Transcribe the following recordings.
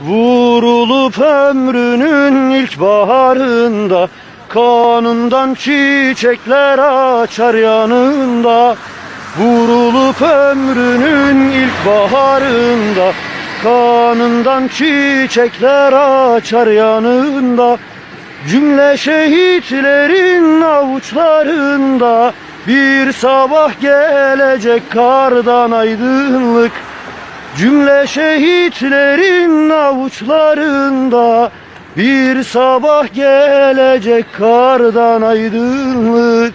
Vurulup ömrünün ilk baharında Kanından çiçekler açar yanında. Vurulup ömrünün ilk baharında Kanından çiçekler açar yanında. Cümle şehitlerin avuçlarında Bir sabah gelecek kardan aydınlık Cümle şehitlerin avuçlarında Bir sabah gelecek kardan aydınlık.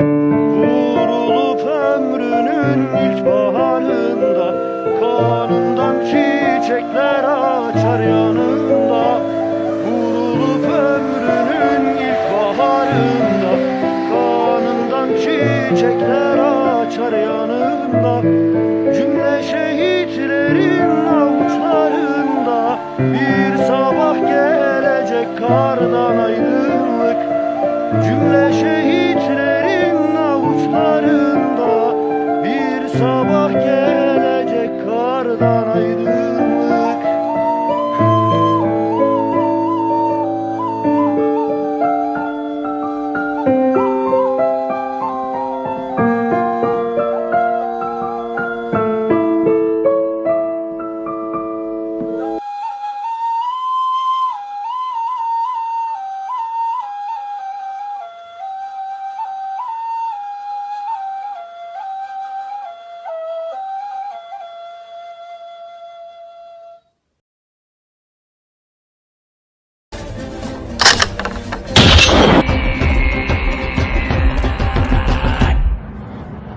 Vurulup ömrünün ilk baharında Kanından çiçekler açar yanında. Vurulup ömrünün ilk baharında Kanından çiçekler açar yanında Bir sabah gelecek kardan aydınlık Cümle şehitlerin avuçlarında. Bir sabah gelecek kardan aydınlık